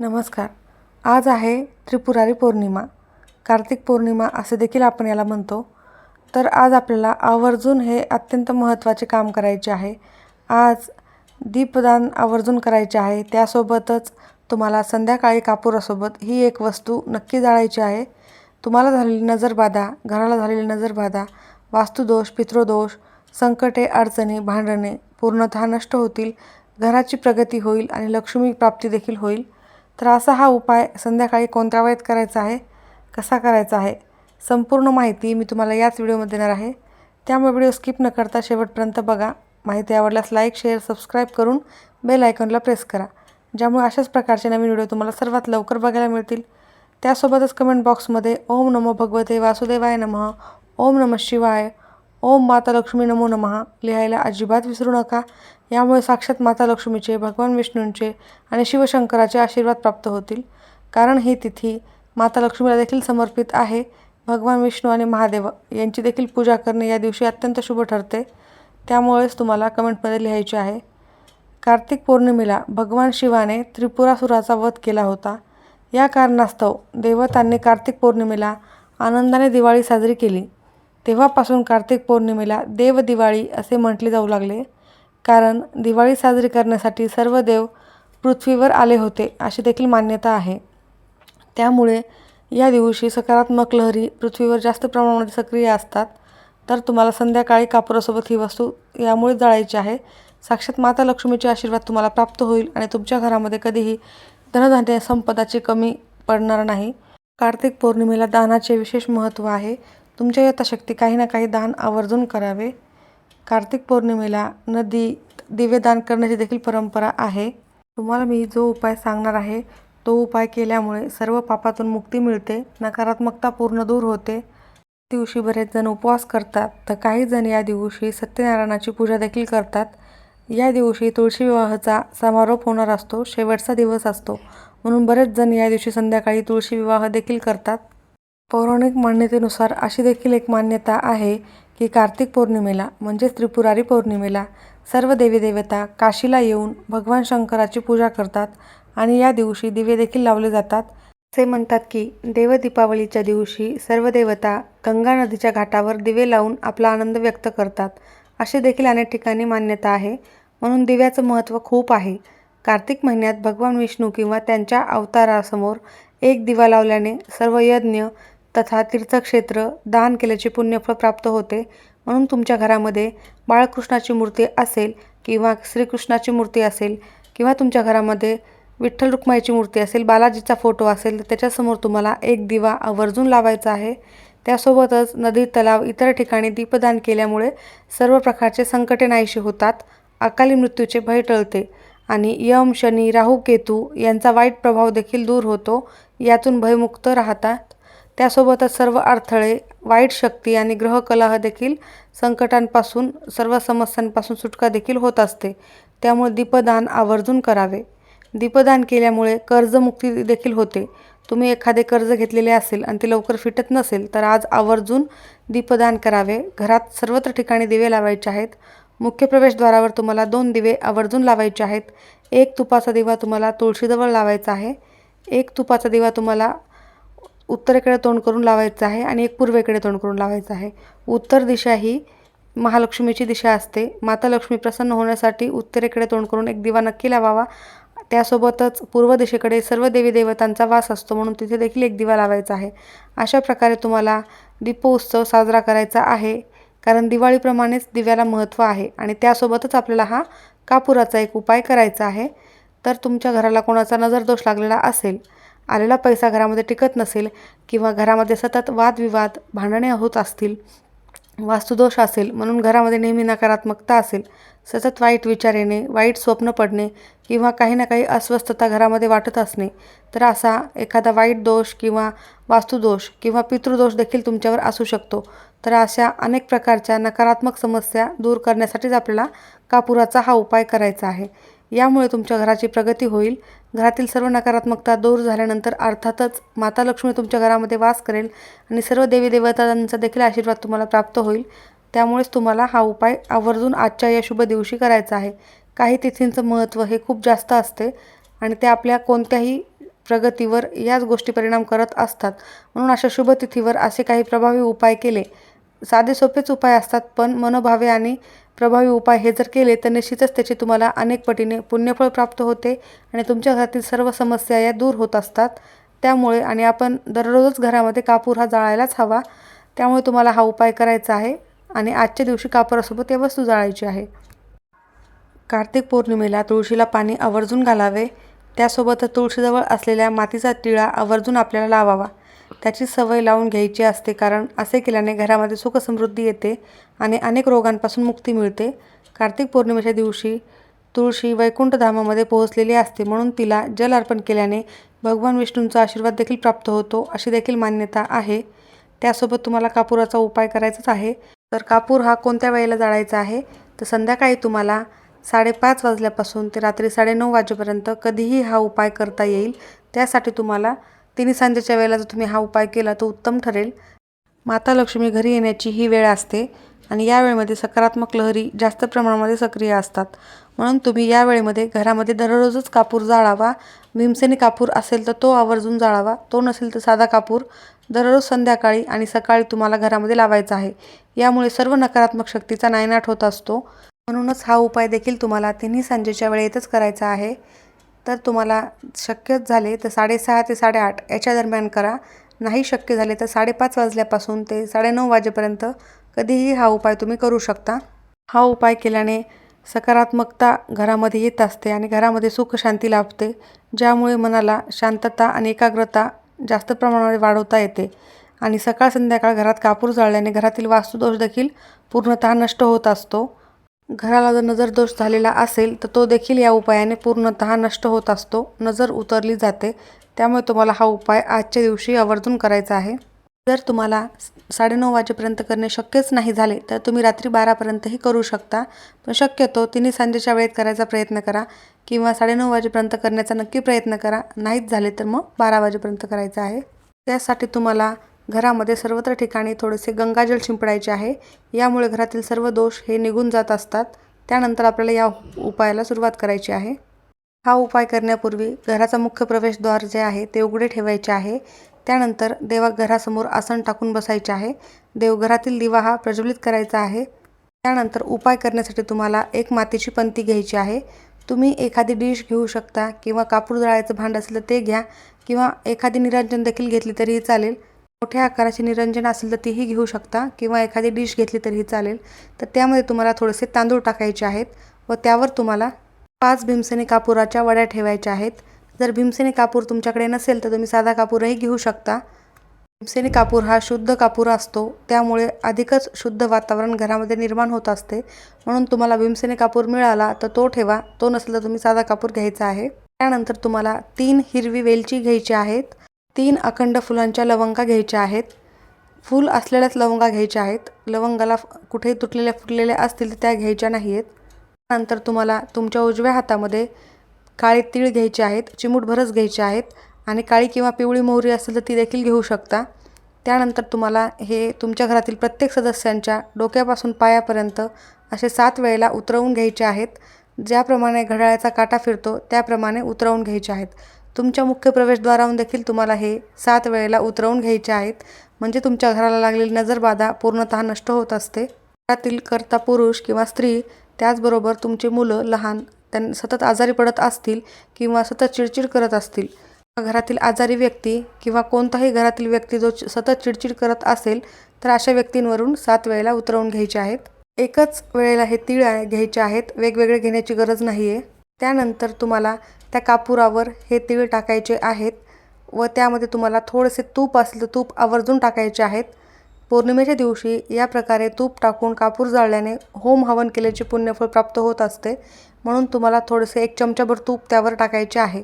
नमस्कार. आज आहे त्रिपुरारी पौर्णिमा. कार्तिक पौर्णिमा असे देखील आपण याला म्हणतो. तर आज आपल्याला आवर्जून हे अत्यंत महत्त्वाचे काम करायचे आहे. आज दीपदान आवर्जून करायचे आहे. त्यासोबतच तुम्हाला संध्याकाळी कापुरासोबत ही एक वस्तू नक्की जाळायची आहे. तुम्हाला झालेली नजरबाधा घराला झालेली नजरबाधा वास्तुदोष पितृदोष संकटे अडचणी भांडणे पूर्णतः नष्ट होतील. घराची प्रगती होईल आणि लक्ष्मी प्राप्ती देखील होईल. तर असा हा उपाय संध्याकाळी कोणत्या वेळेत करायचा आहे? कसा करायचा आहे? संपूर्ण माहिती मी तुम्हाला याच व्हिडिओमध्ये देणार आहे. त्यामुळे व्हिडिओ स्किप न करता शेवटपर्यंत बघा. माहिती आवडल्यास लाईक शेअर सबस्क्राईब करून बेल आयकॉनला प्रेस करा. ज्यामुळे अशाच प्रकारचे नवीन व्हिडिओ तुम्हाला सर्वात लवकर बघायला मिळतील. त्यासोबतच कमेंट बॉक्समध्ये ओम नमो भगवते वासुदेवाय नमः ओम नमः शिवाय. ओम माता लक्ष्मी नमो नमः. लिहायला अजिबात विसरू नका. यामुळे साक्षात माता लक्ष्मीचे भगवान विष्णूंचे आणि शिवशंकराचे आशीर्वाद प्राप्त होतील. कारण ही तिथी माता लक्ष्मीला देखील समर्पित आहे. भगवान विष्णू आणि महादेव यांची देखील पूजा करणे या दिवशी अत्यंत शुभ ठरते. त्यामुळेच तुम्हाला कमेंटमध्ये लिहायचे आहे. कार्तिक पौर्णिमेला भगवान शिवाने त्रिपुरासुराचा वध केला होता. या कारणास्तव देवतांनी कार्तिक पौर्णिमेला आनंदाने दिवाळी साजरी केली. तेव्हापासून कार्तिक पौर्णिमेला देव दिवाळी असे म्हटले जाऊ लागले. कारण दिवाळी साजरी करण्यासाठी सर्व देव पृथ्वीवर आले होते अशी देखील मान्यता आहे. त्यामुळे या दिवशी सकारात्मक लहरी पृथ्वीवर जास्त प्रमाणामध्ये सक्रिय असतात. तर तुम्हाला संध्याकाळी कापुरासोबत ही वस्तू यामुळे जाळायची आहे. साक्षात माता लक्ष्मीचे आशीर्वाद तुम्हाला प्राप्त होईल आणि तुमच्या घरामध्ये कधीही धनधान्य संपदाची कमी पडणार नाही. कार्तिक पौर्णिमेला दानाचे विशेष महत्त्व आहे. तुमच्या यथाशक्ती काही ना काही दान आवर्जून करावे. कार्तिक पौर्णिमेला नदी दिवे दान करण्याची देखील परंपरा आहे. तुम्हाला मी जो उपाय सांगणार आहे तो उपाय केल्यामुळे सर्व पापातून मुक्ती मिळते नकारात्मकता पूर्ण दूर होते. दिवशी बरेच जण उपवास करतात तर काही जण या दिवशी सत्यनारायणाची पूजा देखील करतात. या दिवशी तुळशी विवाहाचा समारोप होणार असतो शेवटचा दिवस असतो. म्हणून बरेच जण या दिवशी संध्याकाळी तुळशी विवाह देखील करतात. पौराणिक मान्यतेनुसार अशी देखील एक मान्यता आहे की कार्तिक पौर्णिमेला म्हणजेच त्रिपुरारी पौर्णिमेला सर्व देवी देवता काशीला येऊन भगवान शंकराची पूजा करतात आणि या दिवशी दिवे देखील लावले जातात. असे म्हणतात की देवदीपावलीच्या दिवशी सर्व देवता गंगा नदीच्या घाटावर दिवे लावून आपला आनंद व्यक्त करतात. असे देखील अनेक ठिकाणी मान्यता आहे. म्हणून दिव्याचं महत्त्व खूप आहे. कार्तिक महिन्यात भगवान विष्णू किंवा त्यांच्या अवतारासमोर एक दिवा लावल्याने सर्व यज्ञ तथा तीर्थक्षेत्र दान केल्याचे पुण्यफळ प्राप्त होते. म्हणून तुमच्या घरामध्ये बाळकृष्णाची मूर्ती असेल किंवा श्रीकृष्णाची मूर्ती असेल किंवा तुमच्या घरामध्ये विठ्ठल रुक्माईची मूर्ती असेल बालाजीचा फोटो असेल तर त्याच्यासमोर तुम्हाला एक दिवा आवर्जून लावायचा आहे. त्यासोबतच नदी तलाव इतर ठिकाणी दीपदान केल्यामुळे सर्व प्रकारचे संकटे नाहीशी होतात. अकाली मृत्यूचे भय टळते आणि यम शनी राहू केतू यांचा वाईट प्रभाव देखील दूर होतो. यातून भयमुक्त राहतात. त्यासोबतच सर्व अडथळे वाईट शक्ती आणि ग्रहकलह देखील संकटांपासून सर्व समस्यांपासून सुटका देखील होत असते. त्यामुळे दीपदान आवर्जून करावे. दीपदान केल्यामुळे कर्जमुक्ती देखील होते. तुम्ही एखादे कर्ज घेतलेले असेल आणि ते लवकर फिटत नसेल तर आज आवर्जून दीपदान करावे. घरात सर्वत्र ठिकाणी दिवे लावायचे आहेत. मुख्य प्रवेशद्वारावर तुम्हाला दोन दिवे आवर्जून लावायचे आहेत. एक तुपाचा दिवा तुम्हाला तुळशीजवळ लावायचा आहे. एक तुपाचा दिवा तुम्हाला उत्तरेकडे तोंड करून लावायचं आहे आणि एक पूर्वेकडे तोंड करून लावायचं आहे. उत्तर दिशा ही महालक्ष्मीची दिशा असते. माता लक्ष्मी प्रसन्न होण्यासाठी उत्तरेकडे तोंड करून एक दिवा नक्की लावावा. त्यासोबतच पूर्व दिशेकडे सर्व देवी देवतांचा वास असतो म्हणून तिथे देखील एक दिवा लावायचा आहे. अशा प्रकारे तुम्हाला दीपोत्सव साजरा करायचा आहे. कारण दिवाळीप्रमाणेच दिव्याला महत्त्व आहे आणि त्यासोबतच आपल्याला हा कापुराचा एक उपाय करायचा आहे. तर तुमच्या घराला कोणाचा नजरदोष लागलेला असेल आलेला पैसा घरामध्ये टिकत नसेल किंवा घरामध्ये सतत वादविवाद भांडणे होत असतील वास्तुदोष असेल म्हणून घरामध्ये नेहमी नकारात्मकता असेल सतत वाईट विचार येणे वाईट स्वप्न पडणे किंवा काही ना काही अस्वस्थता घरामध्ये वाटत असणे तर असा एखादा वाईट दोष किंवा वास्तुदोष किंवा पितृदोष देखील तुमच्यावर असू शकतो. तर अशा अनेक प्रकारच्या नकारात्मक समस्या दूर करण्यासाठीच आपल्याला कापुराचा हा उपाय करायचा आहे. यामुळे तुमच्या घराची प्रगती होईल. घरातील सर्व नकारात्मकता दूर झाल्यानंतर अर्थातच माता लक्ष्मी तुमच्या घरामध्ये वास करेल आणि सर्व देवी देवतांचा देखील आशीर्वाद तुम्हाला प्राप्त होईल. त्यामुळेच तुम्हाला हा उपाय आवर्जून आजच्या या शुभ दिवशी करायचा आहे. काही तिथींचं महत्त्व हे खूप जास्त असते आणि ते आपल्या कोणत्याही प्रगतीवर याच गोष्टी परिणाम करत असतात. म्हणून अशा शुभ तिथीवर असे काही प्रभावी उपाय केले. साधे सोपेच उपाय असतात पण मनोभावे आणि प्रभावी उपाय हे जर केले तर निश्चितच त्याचे तुम्हाला अनेक पटीने पुण्यफळ प्राप्त होते आणि तुमच्या घरातील सर्व समस्या या दूर होत असतात. त्यामुळे आणि आपण दररोजच घरामध्ये कापूर हा जाळायलाच हवा. त्यामुळे तुम्हाला हा उपाय करायचा आहे आणि आजच्या दिवशी कापरासोबत या वस्तू जाळायची आहे. कार्तिक पौर्णिमेला तुळशीला पाणी आवर्जून घालावे. त्यासोबतच तुळशीजवळ असलेल्या मातीचा टिळा आवर्जून आपल्याला लावावा. त्याची सवय लावून घ्यायची असते कारण असे केल्याने घरामध्ये सुखसमृद्धी येते आणि अनेक रोगांपासून मुक्ती मिळते. कार्तिक पौर्णिमेच्या दिवशी तुळशी वैकुंठधामामध्ये पोहोचलेली असते म्हणून तिला जल अर्पण केल्याने भगवान विष्णूंचा आशीर्वाद देखील प्राप्त होतो अशी देखील मान्यता आहे. त्यासोबत तुम्हाला कापुराचा उपाय करायचाच आहे. तर कापूर हा कोणत्या वेळेला जाळायचा आहे? तर संध्याकाळी तुम्हाला साडेपाच वाजल्यापासून ते रात्री साडेनऊ वाजेपर्यंत कधीही हा उपाय करता येईल. त्यासाठी तुम्हाला तिन्ही सांजेच्या वेळेला जर तुम्ही हा उपाय केला तर उत्तम ठरेल. माता लक्ष्मी घरी येण्याची ही वेळ असते आणि या वेळेमध्ये सकारात्मक लहरी जास्त प्रमाणामध्ये सक्रिय असतात. म्हणून तुम्ही या वेळेमध्ये घरामध्ये दररोजच कापूर जाळावा. भीमसेनी कापूर असेल तर तो आवर्जून जाळावा. तो नसेल तर साधा कापूर. दररोज संध्याकाळी आणि सकाळी तुम्हाला घरामध्ये लावायचा आहे. यामुळे सर्व नकारात्मक शक्तीचा नायनाट होत असतो. म्हणूनच हा उपाय देखील तुम्हाला तिन्ही सांजेच्या वेळेतच करायचा आहे. तर तुम्हाला शक्य झाले तर साडेसहा ते साडेआठ याच्या दरम्यान करा. नाही शक्य झाले तर साडेपाच वाजल्यापासून ते साडेनऊ वाजेपर्यंत कधीही हा उपाय तुम्ही करू शकता. हा उपाय केल्याने सकारात्मकता घरामध्ये येत असते आणि घरामध्ये सुखशांती लाभते ज्यामुळे मनाला शांतता आणि एकाग्रता जास्त प्रमाणामध्ये वाढवता येते. आणि सकाळ संध्याकाळ घरात कापूर जाळल्याने घरातील वास्तुदोष देखील पूर्णतः नष्ट होत असतो. घराला जर नजर दोष झालेला असेल तर तो देखील या उपायाने पूर्णतः नष्ट होत असतो. नजर उतरली जाते. त्यामुळे तुम्हाला हा उपाय आजच्या दिवशी आवर्जून करायचा आहे. जर तुम्हाला साडेनऊ वाजेपर्यंत करणे शक्यच नाही झाले तर तुम्ही रात्री बारापर्यंतही करू शकता. पण शक्यतो तिन्ही सांजेच्या वेळेत करायचा प्रयत्न करा किंवा साडेनऊ वाजेपर्यंत करण्याचा नक्की प्रयत्न करा. नाहीच झाले तर मग बारा वाजेपर्यंत करायचं आहे. त्यासाठी तुम्हाला घरामध्ये सर्वत्र ठिकाणी थोडेसे गंगाजल शिंपडायचे आहे. यामुळे घरातील सर्व दोष हे निघून जात असतात. त्यानंतर आपल्याला या उपायाला सुरुवात करायची आहे. हा उपाय करण्यापूर्वी घराचा मुख्य प्रवेशद्वार जे आहे ते उघडे ठेवायचे आहे. त्यानंतर देवा घरासमोर आसन टाकून बसायचे आहे. देवघरातील दिवा हा प्रज्वलित करायचा आहे. त्यानंतर उपाय करण्यासाठी तुम्हाला एक मातीची पंती घ्यायची आहे. तुम्ही एखादी डिश घेऊ शकता किंवा कापूर जळायचं भांड असेल तर ते घ्या किंवा एखादी निरांजन देखील घेतली तरीही चालेल. मोठ्या आकाराची निरंजन असेल तर तीही घेऊ शकता. किंवा एखादी डिश घेतली तरीही चालेल. तर त्यामध्ये तुम्हाला थोडेसे तांदूळ टाकायचे आहेत व त्यावर तुम्हाला पाच भीमसेनी कापुराच्या वड्या ठेवायच्या आहेत. जर भीमसेनी कापूर तुमच्याकडे नसेल तर तुम्ही साधा कापूरही घेऊ शकता. भीमसेनी कापूर हा शुद्ध कापूर असतो. त्यामुळे अधिकच शुद्ध वातावरण घरामध्ये निर्माण होत असते. म्हणून तुम्हाला भीमसेनी कापूर मिळाला तर तो ठेवा. तो नसेल तर तुम्ही साधा कापूर घ्यायचा आहे. त्यानंतर तुम्हाला तीन हिरवी वेलची घ्यायची आहेत. तीन अखंड फुलांच्या लवंगा घ्यायच्या आहेत. फूल असलेल्याच लवंगा घ्यायच्या आहेत. लवंगाला कुठेही तुटलेल्या फुटलेल्या असतील तर त्या घ्यायच्या नाही आहेत नंतर तुम्हाला तुमच्या उजव्या हातामध्ये काळे तीळ घ्यायचे आहेत चिमूटभरच घ्यायचे आहेत आणि काळी किंवा पिवळी मोहरी असेल तर ती देखील घेऊ शकता. त्यानंतर तुम्हाला हे तुमच्या घरातील प्रत्येक सदस्यांच्या डोक्यापासून पायापर्यंत असे सात वेळेला उतरवून घ्यायचे आहेत. ज्याप्रमाणे घड्याळाचा काटा फिरतो त्याप्रमाणे उतरवून घ्यायचे आहेत. तुमच्या मुख्य प्रवेशद्वाराहून देखील तुम्हाला हे सात वेळेला उतरवून घ्यायचे आहेत. म्हणजे तुमच्या घराला लागलेली नजरबाधा पूर्णतः नष्ट होत असते. घरातील कर्ता पुरुष किंवा स्त्री त्याचबरोबर तुमची मुलं लहान त्यां सतत आजारी पडत असतील किंवा सतत चिडचिड करत असतील. घरातील आजारी व्यक्ती किंवा कोणताही घरातील व्यक्ती जो सतत चिडचिड करत असेल तर अशा व्यक्तींवरून सात वेळेला उतरवून घ्यायचे आहेत. एकच वेळेला हे तीळ घ्यायचे आहेत. वेगवेगळे घेण्याची गरज नाही आहे त्यानंतर तुम्हाला त्या कापुरावर हे तीळ टाकायचे आहेत व त्यामध्ये तुम्हाला थोडेसे तूप असेल तर तूप आवर्जून टाकायचे आहेत. पौर्णिमेच्या दिवशी या प्रकारे तूप टाकून कापूर जाळल्याने होम हवन केल्याचे पुण्यफळ प्राप्त होत असते. म्हणून तुम्हाला थोडेसे एक चमचाभर तूप त्यावर टाकायचे आहे.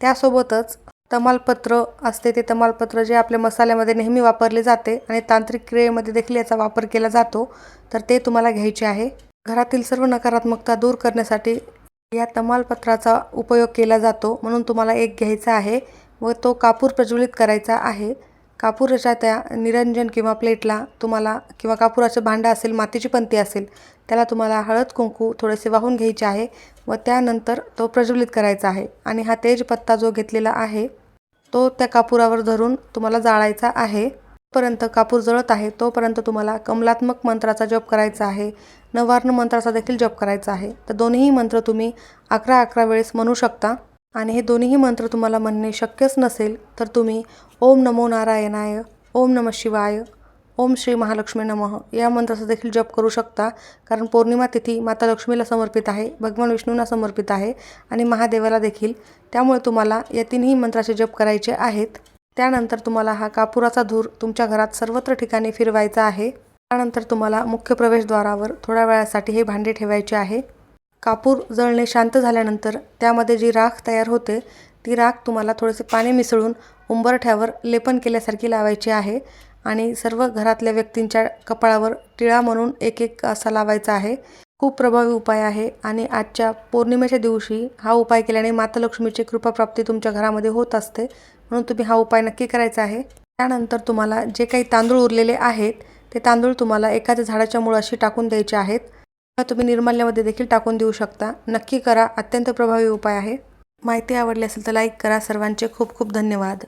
त्यासोबतच तमालपत्र असते ते तमालपत्र जे आपल्या मसाल्यामध्ये नेहमी वापरले जाते आणि तांत्रिक क्रियेमध्ये देखील याचा वापर केला जातो तर ते तुम्हाला घ्यायचे आहे. घरातील सर्व नकारात्मकता दूर करण्यासाठी या तमालपत्राचा उपयोग केला जातो म्हणून तुम्हाला एक घ्यायचा आहे व तो कापूर प्रज्वलित करायचा आहे. कापूरच्या त्या निरंजन किंवा प्लेटला तुम्हाला किंवा कापुराचं भांडं असेल मातीची पंती असेल त्याला तुम्हाला हळद कुंकू थोडेसे वाहून घ्यायचे आहे व त्यानंतर तो प्रज्वलित करायचा आहे आणि हा तेजपत्ता जो घेतलेला आहे तो त्या कापुरावर धरून तुम्हाला जाळायचा आहे. पर्यंत कापूर जळत आहे तोपर्यंत तुम्हाला कमलात्मक मंत्राचा जप करायचा आहे नवार्ण मंत्राचा देखील जप करायचा आहे. तर दोन्हीही मंत्र तुम्ही अकरा अकरा वेळेस म्हणू शकता. आणि हे दोन्हीही मंत्र तुम्हाला म्हणणे शक्यच नसेल तर तुम्ही ओम नमो नारायणाय ओम नम शिवाय ओम श्री महालक्ष्मी नमः या मंत्राचा देखील जप करू शकता. कारण पौर्णिमा तिथी माता लक्ष्मीला समर्पित आहे भगवान विष्णूंना समर्पित आहे आणि महादेवाला देखील. त्यामुळे तुम्हाला या तिन्ही मंत्राचे जप करायचे आहेत. त्यानंतर तुम्हाला हा कापुराचा धूर तुमच्या घरात सर्वत्र ठिकाणी फिरवायचा आहे. त्यानंतर तुम्हाला मुख्य प्रवेशद्वारावर थोड्या वेळासाठी हे भांडे ठेवायचे आहे. कापूर जळणे शांत झाल्यानंतर त्यामध्ये जी राख तयार होते ती राख तुम्हाला थोडेसे पाणी मिसळून उंबरठ्यावर लेपन केल्यासारखी लावायची आहे आणि सर्व घरातल्या व्यक्तींच्या कपाळावर टिळा म्हणून एक एक असा लावायचा आहे. खूप प्रभावी उपाय आहे आणि आजच्या पौर्णिमेच्या दिवशी हा उपाय केल्याने माता लक्ष्मीची कृपाप्राप्ती तुमच्या घरामध्ये होत असते. म्हणून तुम्ही हा उपाय नक्की करायचा आहे. त्यानंतर तुम्हाला जे काही तांदूळ उरलेले आहेत ते तांदूळ तुम्हाला एखाद्या झाडाच्या मुळाशी टाकून द्यायचे आहेत. किंवा तुम्ही निर्माल्यामध्ये देखील टाकून देऊ शकता. नक्की करा अत्यंत प्रभावी उपाय आहे. माहिती आवडली असेल तर लाईक करा. सर्वांचे खूप खूप धन्यवाद.